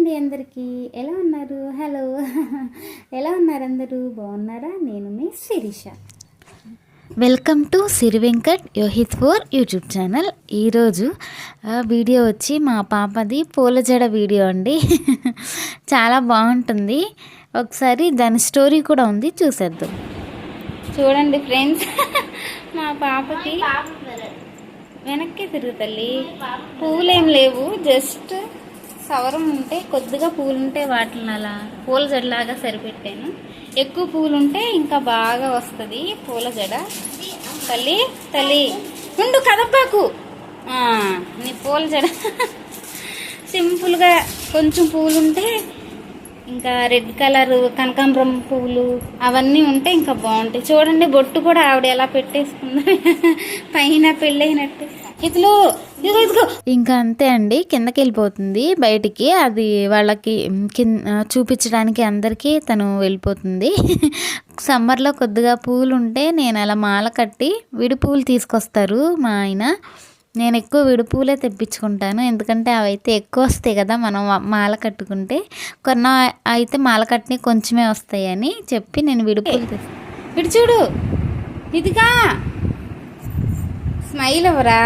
అండి అందరికీ. ఎలా ఉన్నారు? హలో. ఎలా ఉన్నారు అందరూ? బాగున్నారా? నేను మీ Sirisha. Welcome to Siri Venkat Yohith four YouTube channel. ఈరోజు వీడియో వచ్చి మా పాపది పూల జడ వీడియో అండి. చాలా బాగుంటుంది. ఒకసారి దాని స్టోరీ కూడా ఉంది చూసేద్దాం. చూడండి ఫ్రెండ్స్ మా పాపకి వెనక్కి తిరుగు తల్లి. పూలేం లేవు జస్ట్ సవరం ఉంటే కొద్దిగా పూలు ఉంటే వాటిని అలా పూల జడలాగా సరిపెట్టాను. ఎక్కువ పూలు ఉంటే ఇంకా బాగా వస్తుంది పూల జడ. తల్లి తల్లి ఉండు కదబ్బాకు నీ పూల జడ. సింపుల్గా కొంచెం పూలు ఉంటే ఇంకా రెడ్ కలర్ కనకాంబరం పూలు అవన్నీ ఉంటే ఇంకా బాగుంటాయి. చూడండి బొట్టు కూడా ఆవిడ ఎలా పెట్టేసుకుంది. పైన పెళ్ళైనట్టు. ఇదిలో ఇంకా అంతే అండి కిందకి వెళ్ళిపోతుంది బయటికి. అది వాళ్ళకి కింద చూపించడానికి అందరికీ తను వెళ్ళిపోతుంది. సమ్మర్లో కొద్దిగా పూలు ఉంటే నేను అలా మాల కట్టి విడి పూలు తీసుకొస్తారు మా ఆయన. నేను ఎక్కువ విడిపూలే తెప్పించుకుంటాను ఎందుకంటే అవి అయితే ఎక్కువ వస్తాయి కదా మనం మాల కట్టుకుంటే. కొన్న అయితే మాల కట్టిన కొంచెమే వస్తాయని చెప్పి నేను విడిపూలు ఇటు చూడు ఇదిగా. స్మైల్ ఎవరా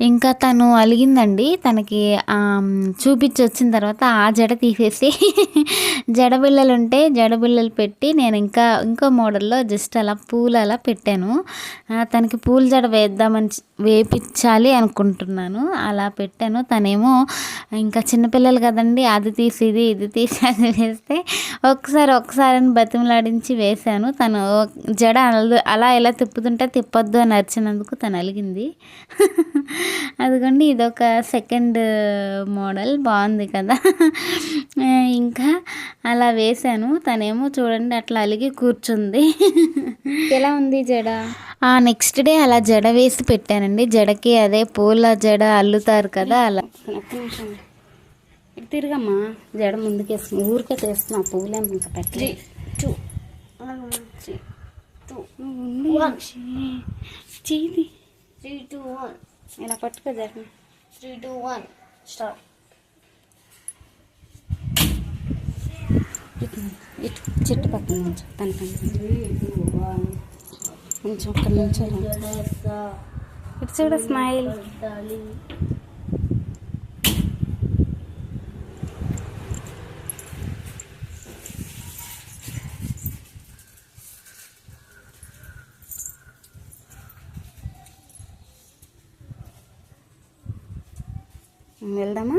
ఇంకా తను అలిగిందండి. తనకి చూపించి వచ్చిన తర్వాత ఆ జడ తీసేసి జడ బిళ్ళలు ఉంటే జడ బిళ్ళలు పెట్టి నేను ఇంకా ఇంకో మోడల్లో జస్ట్ అలా పూలు అలా పెట్టాను. తనకి పూల జడ వేద్దామని వేపించాలి అనుకుంటున్నాను. అలా పెట్టాను. తనేమో ఇంకా చిన్నపిల్లలు కదండి అది తీసి ఇది ఇది తీసి అది వేస్తే ఒకసారి ఒకసారి బతిమలాడించి వేశాను. తను జడ అల- అలా ఎలా తిప్పుతుంటే తిప్పొద్దు అని అరిచినందుకు తను అలిగింది. అదిగోండి ఇదొక సెకండ్ మోడల్ బాగుంది కదా. ఇంకా అలా వేశాను. తనేమో చూడండి అట్లా అలిగి కూర్చుంది. ఎలా ఉంది జడ? ఆ నెక్స్ట్ డే అలా జడ వేసి పెట్టానండి. జడకి అదే పూల జడ అల్లుతారు కదా అలా. తిరగమ్మా. జడ ముందుకేసుకుని ఊరికే తెస్తున్నా పూలేం ఇంకా three, two, one, ఇలా పట్టుకో జడ three, two, one. Start. ఇటు ఇటు చెట్టు పక్కన నుంచి తన కొంచెం ఒక్క నిమిషం. ఇటు చూడు స్మైల్. వెళ్దామా?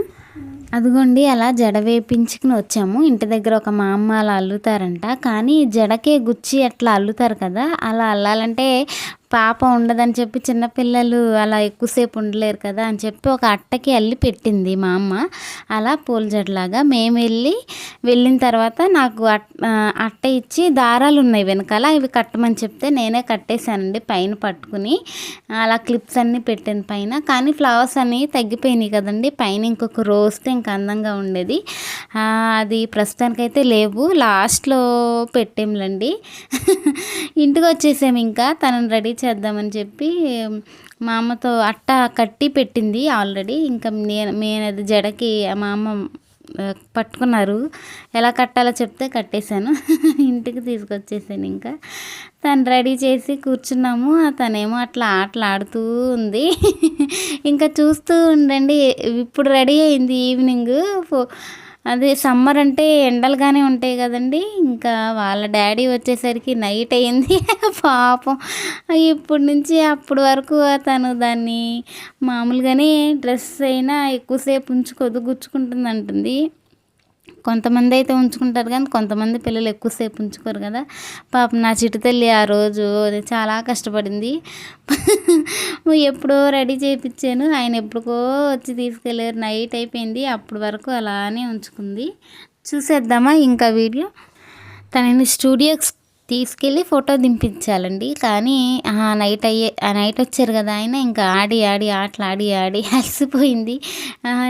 అదిగోండి అలా జడ వేపించుకుని వచ్చాము. ఇంటి దగ్గర ఒక మా అమ్మ అలా అల్లుతారంట. కానీ జడకే గుచ్చి అట్లా అల్లుతారు కదా అలా అల్లాలంటే పాప ఉండదని చెప్పి చిన్నపిల్లలు అలా ఎక్కువసేపు ఉండలేరు కదా అని చెప్పి ఒక అట్టకి అల్లి పెట్టింది మా అమ్మ. అలా పూల జడలాగా మేము వెళ్ళి వెళ్ళిన తర్వాత నాకు అట్- అట్ట ఇచ్చి దారాలు ఉన్నాయి వెనకాల ఇవి కట్టమని చెప్తే నేనే కట్టేశానండి పైన పట్టుకుని. అలా క్లిప్స్ అన్నీ పెట్టాను పైన. కానీ ఫ్లవర్స్ అన్నీ తగ్గిపోయినాయి కదండి పైన ఇంకొక రో ఇంక ఇంకా అందంగా ఉండేది. అది ప్రస్తుతానికైతే లేవు లాస్ట్లో పెట్టేంలండి. ఇంటికి వచ్చేసాము ఇంకా తనని రెడీ చేద్దామని చెప్పి మా అమ్మతో అట్ట కట్టి పెట్టింది ఆల్రెడీ. ఇంకా నేను నేను అది జడకి మా అమ్మ పట్టుకున్నారు. ఎలా కట్టాలో చెప్తే కట్టేశాను. ఇంటికి తీసుకొచ్చేసాను ఇంకా. తను రెడీ చేసి కూర్చున్నాము. తనేమో అట్లా ఆటలు ఆడుతూ ఉంది. ఇంకా చూస్తూ ఉండండి. ఇప్పుడు రెడీ అయింది ఈవినింగ్. ఫో- అదే సమ్మర్ అంటే ఎండలుగానే ఉంటాయి కదండి. ఇంకా వాళ్ళ డాడీ వచ్చేసరికి నైట్ అయింది. పాపం. ఇప్పటి నుంచి అప్పటి వరకు తను దాన్ని మామూలుగానే డ్రెస్ అయినా ఎక్కువసేపు ఉంచుకోదు గుచ్చుకుంటుంది అంటుంది కొంతమంది అయితే ఉంచుకుంటారు కానీ కొంతమంది పిల్లలు ఎక్కువసేపు ఉంచుకోరు కదా. పాపం నా చిట్టు తల్లి ఆ రోజు అది చాలా కష్టపడింది. ఎప్పుడో రెడీ చేయించాను ఆయన ఎప్పుడుకో వచ్చి తీసుకెళ్ళారు. నైట్ అయిపోయింది. అప్పటి వరకు అలానే ఉంచుకుంది. చూసేద్దామా ఇంకా వీడియో? తనని స్టూడియోకి తీసుకెళ్ళి ఫోటో దింపించాలండి. కానీ ఆ నైట్ అయ్యే ఆ నైట్ వచ్చారు కదా ఆయన ఇంకా ఆడి ఆడి ఆటలు ఆడి ఆడి అలసిపోయింది.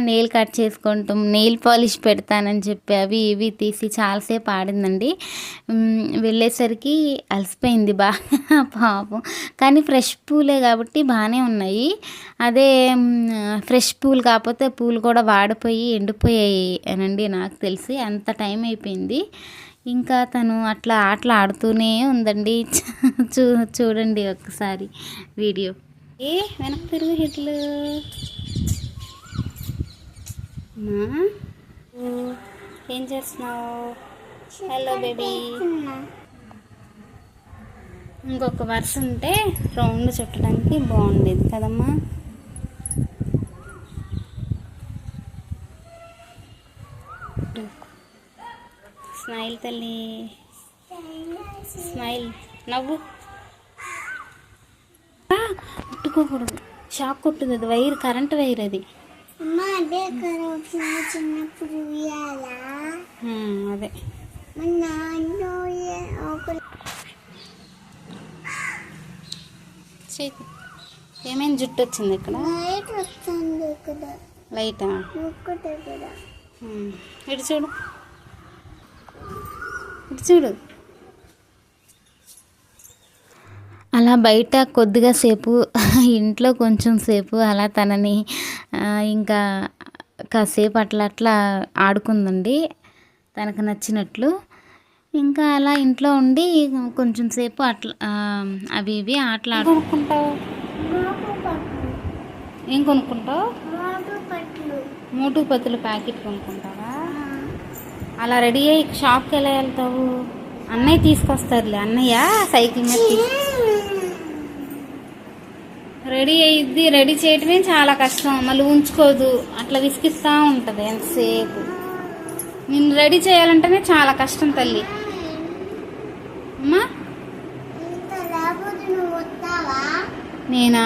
నెయిల్ కట్ చేసుకుంటాం నెయిల్ పాలిష్ పెడతానని చెప్పి అవి ఇవి తీసి చాలాసేపు ఆడిందండి. వెళ్ళేసరికి అలసిపోయింది బాగా పాపం. కానీ ఫ్రెష్ పూలే కాబట్టి బాగానే ఉన్నాయి. అదే ఫ్రెష్ పూలు కాకపోతే పూలు కూడా వాడిపోయి ఎండిపోయాయి అనండి నాకు తెలిసి. అంత టైం అయిపోయింది. ఇంకా తను అట్లా ఆటలు ఆడుతూనే ఉందండి. చూ చూడండి ఒకసారి వీడియో. ఏ వెనక్కి తిరుగు హిట్లు. ఏం చేస్తున్నావు? హలో బేబీ ఇంకొక వరుస ఉంటే రౌండ్ చుట్టడానికి బాగుండేది కదమ్మా. స్మైల్ తల్లి. స్మైల్. నవ్వు. ముట్టుకోకూడదు. షాక్ కొట్టుది అది వైర్ కరెంట్ వైర్ అది. చిన్నప్పుడు అదే. మన నాన్న ఉయ్య- ఒక చేతి ఏమైంది జుట్టు వచ్చింది ఇక్కడ? లైట్ వస్తుంది ఇక్కడ. లైటా? ఇటు చూడు. ఇటు చూడు. అలా బయట కొద్దిగా సేపు ఇంట్లో కొంచెం సేపు అలా తనని ఇంకా కాసేపు అట్లా అట్లా ఆడుకుందండి. తనకు నచ్చినట్లు. ఇంకా అలా ఇంట్లో ఉండి కొంచెం సేపు అట్లా అవి ఇవి ఆటలు ఆడుకుంటావు ఏం కొనుక్కుంటావు? మూటు పత్తుల ప్యాకెట్ కొనుక్కుంటావా? అలా రెడీ అయ్యి షాప్కి ఎలా వెళ్తావు? అన్నయ్య తీసుకొస్తారులే. అన్నయ్య సైకిల్ మీద రెడీ అయ్యిద్ది. రెడీ చేయటమే చాలా కష్టం. మళ్ళీ ఉంచుకోదు. అట్లా విసిగిస్తూ ఉంటుంది ఎంతసేపు. నిన్ను రెడీ చేయాలంటేనే చాలా కష్టం తల్లి. అమ్మా? నేనా?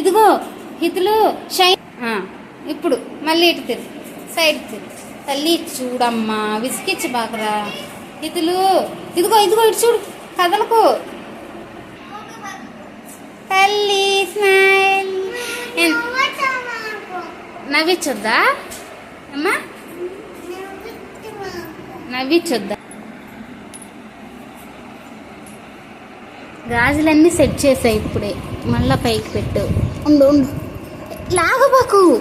ఇదిగో ఇతులు షై ఇప్పుడు మళ్ళీ ఇటు తిరిగి సైడ్ తిరిగి తల్లి చూడమ్మా విసికిచ్చి బాకరా. ఇతులు ఇదిగో ఇదిగో ఇటు చూడు కదలకు. తల్లి స్మైల్ ఎన్- అమ్మా? నవ్విచ్చొద్దా? గాజులన్నీ సెట్ చేసాయి ఇప్పుడే. మళ్ళా పైకి పెట్టు. ఉండు ఉండు. లాగబాకు.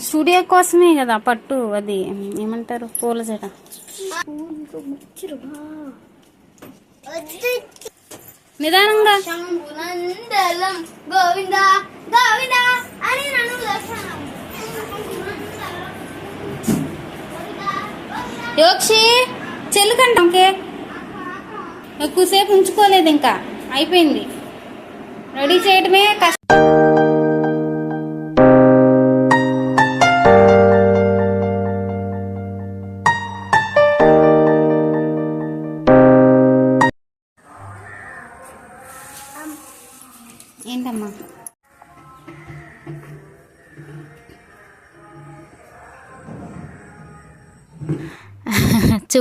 స్టూడియో కోసమే కదా పట్టు అది ఏమంటారు? పూల జడ. నిదానంగా. యోక్షి చెల్లుకండి ఇంకే ఎక్కువసేపు ఉంచుకోలేదు ఇంకా. అయిపోయింది. రెడీ చేయడమే కష్టం.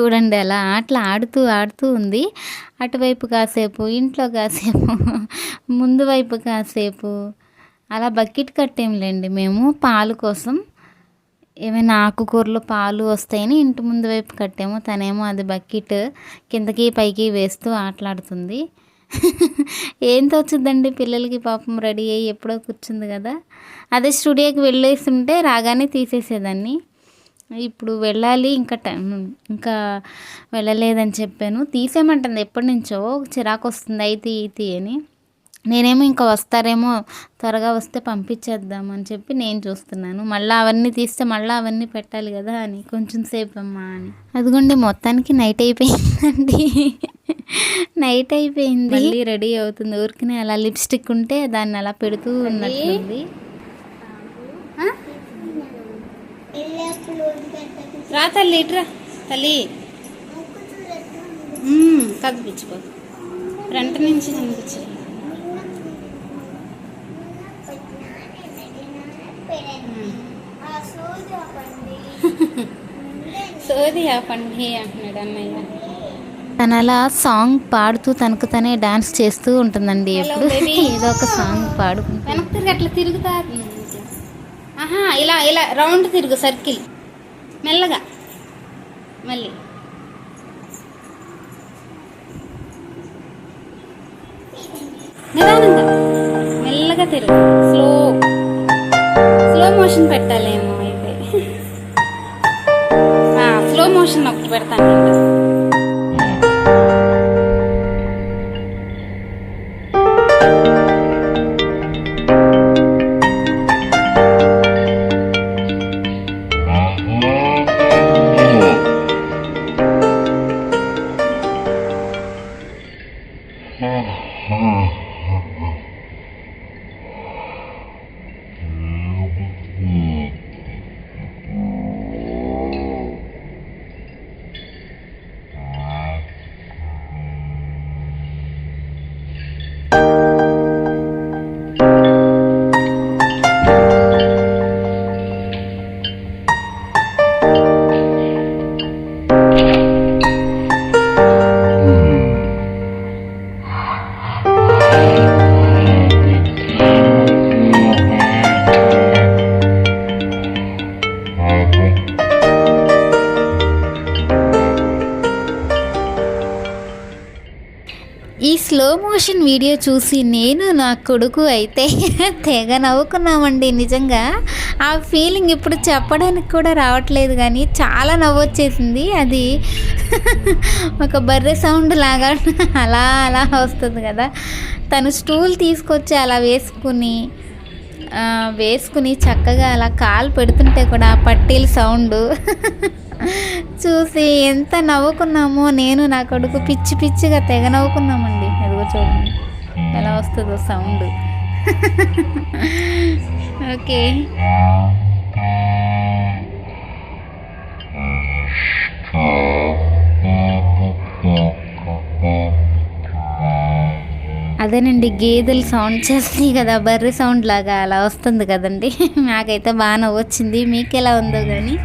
చూడండి అలా ఆటలు ఆడుతూ ఆడుతూ ఉంది. అటువైపు కాసేపు ఇంట్లో కాసేపు ముందు వైపు కాసేపు. అలా బకెట్ కట్టేంలేండి మేము పాలు కోసం. ఏమైనా ఆకుకూరలు పాలు వస్తాయని ఇంటి ముందు వైపు కట్టాము. తనేమో అది బకెట్ కిందకి పైకి వేస్తూ ఆటలాడుతుంది. ఏం తోచుద్దండి పిల్లలకి పాపం రెడీ అయ్యి ఎప్పుడో కూర్చుంది కదా. అదే స్టూడియోకి వెళ్ళేస్తుంటే రాగానే తీసేసేదాన్ని. ఇప్పుడు వెళ్ళాలి ఇంకా టైం ఇంకా వెళ్ళలేదని చెప్పాను. తీసేయమంటుంది ఎప్పటి నుంచో చిరాకు వస్తుంది అయితే ఇది అని. నేనేమో ఇంకా వస్తారేమో త్వరగా వస్తే పంపించేద్దాం అని చెప్పి నేను చూస్తున్నాను. మళ్ళీ అవన్నీ తీస్తే మళ్ళీ అవన్నీ పెట్టాలి కదా అని కొంచెం సేపు అమ్మా అని. అదిగోండి మొత్తానికి నైట్ అయిపోయిందండి. నైట్ అయిపోయింది. రెడీ అవుతుంది. ఊరికనే అలా లిప్స్టిక్ ఉంటే దాన్ని అలా పెడుతూ ఉన్నట్టుంది రా తల్లి ఇట్రా తల్లి. కదిపించుకో ఫ్రంట్ నుంచి కనిపించు ఆ సూది ఆపండి అంటున్నాడు అన్నయ్య. తన అలా సాంగ్ పాడుతూ తనకు తనే డాన్స్ చేస్తూ ఉంటుందండి ఎప్పుడు. ఏదో ఒక సాంగ్ పాడుకుంటూ. వెనక్కి తిరిగి అట్లా తిరుగుతా. ఆహా ఇలా ఇలా రౌండ్ తిరుగు సర్కిల్. మెల్లగా. మళ్ళీ. నిదానంగా. మెల్లగా తిరుగు స్లో స్లో మోషన్ పెట్టాలేమో అయితే. స్లో మోషన్ ఒకటి పెడతాను వీడియో చూసి నేను నా కొడుకు అయితే తెగ నవ్వుకున్నామండి నిజంగా. ఆ ఫీలింగ్ ఇప్పుడు చెప్పడానికి కూడా రావట్లేదు కానీ చాలా నవ్వొచ్చేసింది. అది ఒక బర్రె సౌండ్ లాగా అలా అలా వస్తుంది కదా. తను స్టూల్ తీసుకొచ్చి అలా వేసుకుని వేసుకుని చక్కగా అలా కాలు పెడుతుంటే కూడా పట్టీల సౌండ్ చూసి ఎంత నవ్వుకున్నామో నేను నా కొడుకు పిచ్చి పిచ్చిగా తెగ నవ్వుకున్నామండి. అదిగో చూడండి. ఎలా వస్తుందో సౌండ్. ఓకే. అదేనండి గేదెలు సౌండ్ చేస్తాయి కదా బర్రె సౌండ్ లాగా అలా వస్తుంది కదండి. నాకైతే బాగా నవ్వొచ్చింది. మీకు ఎలా ఉందో కానీ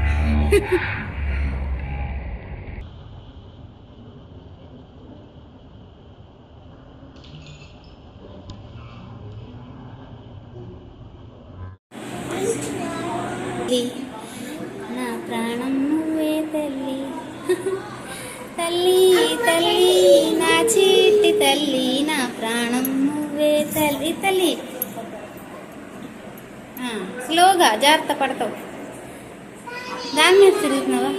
తిరుగుతున్నావా?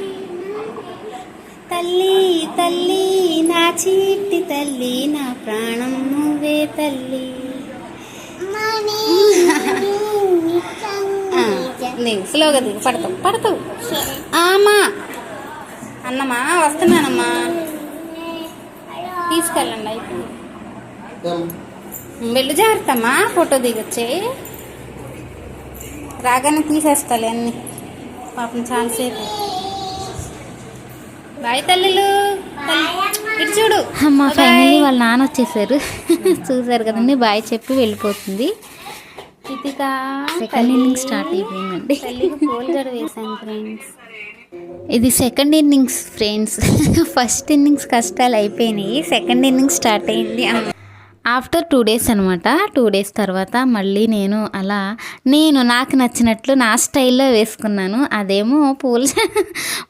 తల్లి తల్లి నా చీటి తల్లి నా ప్రాణం నువ్వే తల్లి. దిగు స్లోగా దిగు పడతావు పడతావు. ఆమా. అన్నమా వస్తున్నానమ్మా. తీసుకెళ్ళండి అయిపోయింది. వెళ్ళు జాగ్రత్తమ్మా ఫోటో దిగొచ్చే. రాగానే తీసేస్తాలే అన్ని. పాపం చాలాసేపు. బాయ్ తల్లులు. ఇటు చూడు. అమ్మ ఫైనల్లీ వాళ్ళ నాన్న వచ్చేసారు. చూసారు కదండి బాయ్ చెప్పి వెళ్ళిపోతుంది. సెకండ్ ఇన్నింగ్ స్టార్ట్ అయిపోయిందండి. వేసాను ఫ్రెండ్స్ ఇది second innings friends first innings కష్టాలు అయిపోయినాయి సెకండ్ ఇన్నింగ్స్ స్టార్ట్ అయింది. ఆఫ్టర్ టూ డేస్ అనమాట టూ డేస్ తర్వాత మళ్ళీ నేను అలా నేను నాకు నచ్చినట్లు నా స్టైల్లో వేసుకున్నాను. అదేమో పూల జడ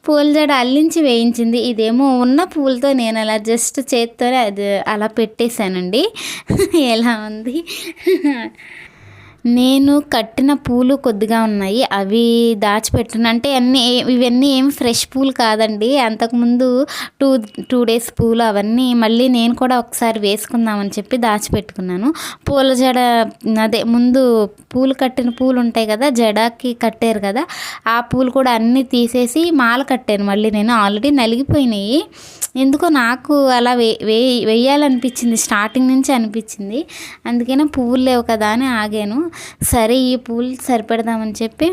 పూల అల్లించి వేయించింది. ఇదేమో ఉన్న పూలతో నేను అలా జస్ట్ చేత్తోనే అది అలా పెట్టేశానండి. ఎలా ఉంది? నేను కట్టిన పూలు కొద్దిగా ఉన్నాయి. అవి దాచిపెట్టిన అంటే అన్నీ ఏ- ఇవన్నీ ఏం ఫ్రెష్ పూలు కాదండి. అంతకుముందు టూ టూ డేస్ పూలు అవన్నీ మళ్ళీ నేను కూడా ఒకసారి వేసుకుందామని చెప్పి దాచిపెట్టుకున్నాను. పూల జడ అదే ముందు పూలు కట్టిన పూలు ఉంటాయి కదా జడకి కట్టారు కదా ఆ పూలు కూడా అన్నీ తీసేసి మాల కట్టాను. మళ్ళీ నేను ఆల్రెడీ నలిగిపోయినాయి. ఎందుకో నాకు అలా వే వే వేయాలనిపించింది స్టార్టింగ్ నుంచి అనిపించింది. అందుకనే పువ్వులు లేవు కదా అని ఆగాను. సరే ఈ పూలు సరిపెడదామని చెప్పి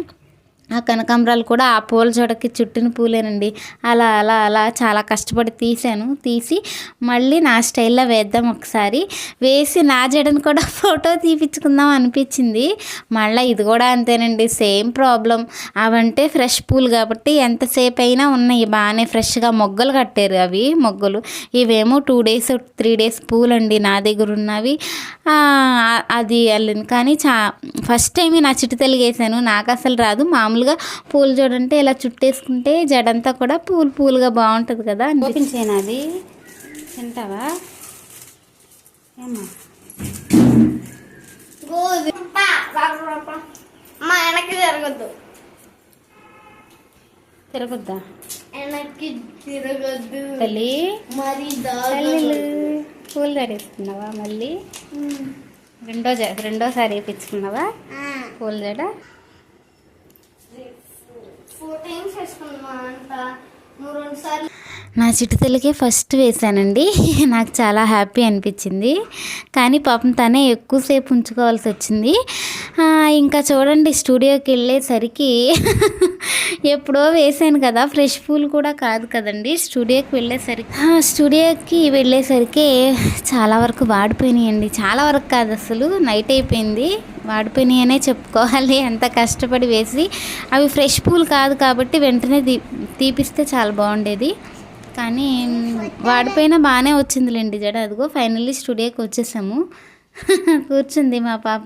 ఆ కనకాంబరాలు కూడా ఆ పూల జడకి చుట్టిన పూలేనండి. అలా అలా అలా చాలా కష్టపడి తీశాను. తీసి మళ్ళీ నా స్టైల్లో వేద్దాం ఒకసారి. వేసి నా జడను కూడా ఫోటో తీపించుకుందాం అనిపించింది. మళ్ళీ ఇది కూడా అంతేనండి. Same problem. అవంటే ఫ్రెష్ పూలు కాబట్టి ఎంతసేపు అయినా ఉన్నాయి. బాగానే ఫ్రెష్గా మొగ్గలు కట్టారు అవి మొగ్గలు. ఇవేమో టూ డేస్ త్రీ డేస్ పూలు అండి నా దగ్గర ఉన్నవి. అది అల్లింది. కానీ చా ఫస్ట్ టైం నా చిట్టు తెలుగు నాకు అసలు రాదు. మామూలుగా పూలు చూడంటే ఇలా చుట్టేసుకుంటే జడంతా కూడా పూలు పూలుగా బాగుంటుంది కదా ఓపెన్ చేయను అది. తింటావా? వెనక్కి జరగద్దు తిరగొద్దా? వెనక్కి తిరగద్దు. తల్లి? మరి పూలు జడేసుకున్నావా మళ్ళీ? రెండో రెండోసారి వేయించుకున్నావా పూల జడ? ఫోర్ టైమ్స్ వేసుకున్నా అంట నువ్వు రెండు సార్లు నా చిట్టు ఫస్ట్ వేశానండి. నాకు చాలా హ్యాపీ అనిపించింది. కానీ పాపం తనే ఎక్కువసేపు ఉంచుకోవాల్సి వచ్చింది. ఇంకా చూడండి స్టూడియోకి వెళ్ళేసరికి ఎప్పుడో వేసాను కదా ఫ్రెష్ పూలు కూడా కాదు కదండి. స్టూడియోకి వెళ్ళేసరికి స్టూడియోకి వెళ్ళేసరికి చాలా వరకు వాడిపోయినాయండి. చాలా వరకు కాదు అసలు నైట్ అయిపోయింది. వాడిపోయినాయి అనే చెప్పుకోవాలి. అంత కష్టపడి వేసి అవి ఫ్రెష్ పూలు కాదు కాబట్టి వెంటనే తీ తీపిస్తే చాలా బాగుండేది. కానీ వాడిపోయినా బాగానే వచ్చిందిలేండి జడ. అదిగో ఫైనల్లీ స్టూడియోకి వచ్చేసాము. కూర్చుంది మా పాప.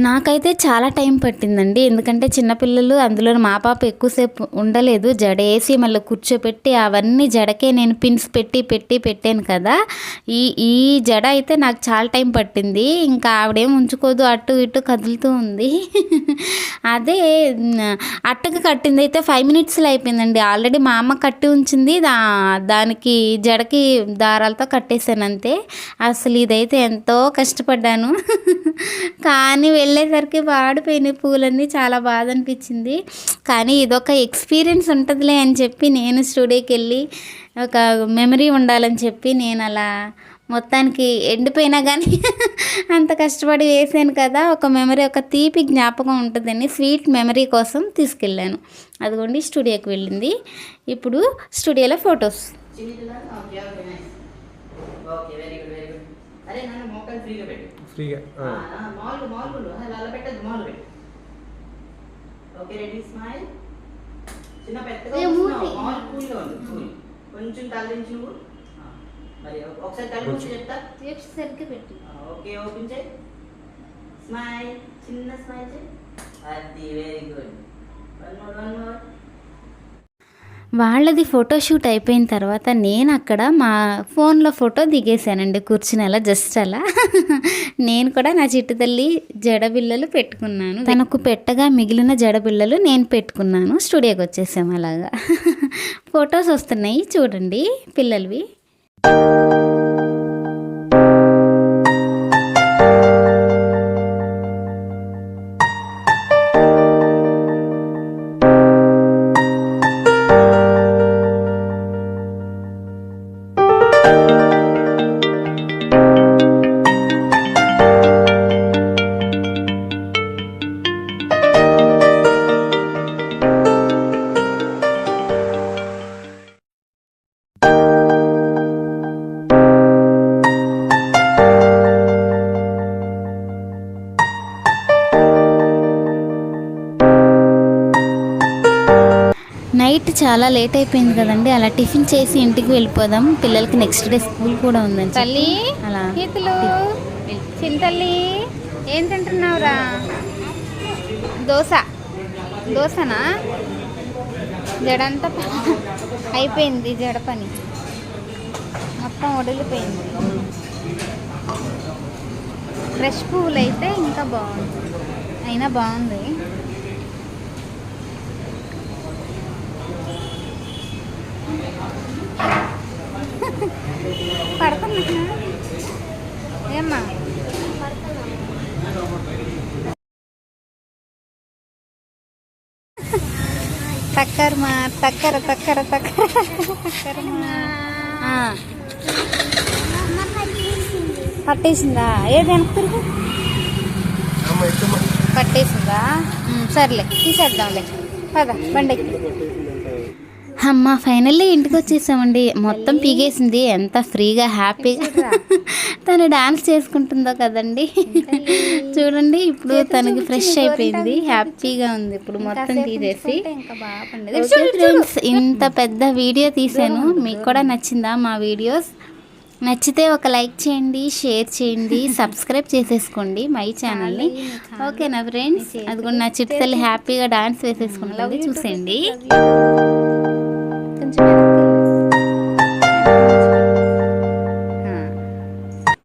నాకైతే చాలా టైం పట్టిందండి. ఎందుకంటే చిన్నపిల్లలు అందులో మా పాప ఎక్కువసేపు ఉండలేదు. జడ వేసి మళ్ళీ కూర్చోపెట్టి అవన్నీ జడకే నేను పిన్స్ పెట్టి పెట్టి పెట్టాను కదా. ఈ ఈ జడ అయితే నాకు చాలా టైం పట్టింది. ఇంకా ఆవిడేం ఉంచుకోదు అటు ఇటు కదులుతూ ఉంది. అదే అట్టకు కట్టింది అయితే ఫైవ్ మినిట్స్లో అయిపోయిందండి. ఆల్రెడీ మా అమ్మ కట్టి ఉంచింది. దా దానికి జడకి దారాలతో కట్టేశాను అంతే. అసలు ఇదైతే ఎంతో కష్టపడ్డాను. కానీ వెళ్ళేసరికి వాడిపోయినాయి పూలన్నీ చాలా బాధ అనిపించింది కానీ ఇదొక ఎక్స్పీరియన్స్ ఉంటుందిలే అని చెప్పి నేను స్టూడియోకి వెళ్ళి ఒక మెమరీ ఉండాలని చెప్పి నేను అలా మొత్తానికి ఎండిపోయినా కానీ అంత కష్టపడి వేసాను కదా ఒక మెమరీ ఒక తీపి జ్ఞాపకం ఉంటుందని స్వీట్ మెమరీ కోసం తీసుకెళ్ళాను. అదిగోండి స్టూడియోకి వెళ్ళింది. ఇప్పుడు స్టూడియోలో photos. Okay very good very good అరే నన్ను మోకాలు ఫ్రీగా పెట్టు. ఫ్రీగా మామూలు మామూలు అలా అలా పెట్టద్దు మామూలు పెట్టు. Okay ready smile. చిన్న పెద్దగా. మామూలు కూల్గా ఉంది కొంచెం తలదించి. నువ్వు మరి ఒక- ఒకసారి తల కూర్చో. చెప్తా. సరిగ్గా పెట్టి. ఓకే ఓపెన్ చేయి. స్మైల్ చిన్న స్మైల్ చేయి. అది very good. One more one more. వాళ్ళది ఫోటోషూట్ అయిపోయిన తర్వాత నేను అక్కడ మా ఫోన్లో ఫోటో దిగేశానండి కూర్చుని అలా జస్ట్ అలా. నేను కూడా నా చిట్టు తల్లి జడబిళ్ళలు పెట్టుకున్నాను. తనకు పెట్టగా మిగిలిన జడబిళ్ళలు నేను పెట్టుకున్నాను. స్టూడియోకి వచ్చేసాము అలాగా. ఫొటోస్ వస్తున్నాయి చూడండి పిల్లలవి. చాలా లేట్ అయిపోయింది కదండి. అలా టిఫిన్ చేసి ఇంటికి వెళ్ళిపోదాం. పిల్లలకి నెక్స్ట్ డే స్కూల్ కూడా చెప్పి. తల్లి అలా. చింతల్లి ఏం తింటున్నావురా? దోశ. దోశనా? జడంతా అయిపోయింది జడ పని. మొత్తం వడిలిపోయింది. ఫ్రెష్ పువ్వులు అయితే ఇంకా బాగుంది. అయినా బాగుంది. పడుతున్నా ఏమ్మా తక్కరమా తక్కర తక్కర తక్కర తక్కరమా పట్టేసిందా? ఏది వెనక్కి పట్టేసిందా? సర్లే తీసేద్దాంలే. పద బండెక్కి అమ్మ ఫైనల్లీ ఇంటికి వచ్చేసామండి మొత్తం పీగేసింది ఎంత ఫ్రీగా హ్యాపీగా తను డాన్స్ చేసుకుంటుందో కదండి. చూడండి ఇప్పుడు తనకి ఫ్రెష్ అయిపోయింది. హ్యాపీగా ఉంది. ఇప్పుడు మొత్తం తీసేసి. ఫ్రెండ్స్ ఇంత పెద్ద వీడియో తీసాను మీకు కూడా నచ్చిందా మా వీడియోస్? నచ్చితే ఒక లైక్ చేయండి షేర్ చేయండి సబ్స్క్రైబ్ చేసేసుకోండి మై ఛానల్ని. ఓకేనా ఫ్రెండ్స్ అది కూడా నా చిట్టు తల్లి హ్యాపీగా డాన్స్ వేసేసుకుంటుంది చూసేయండి.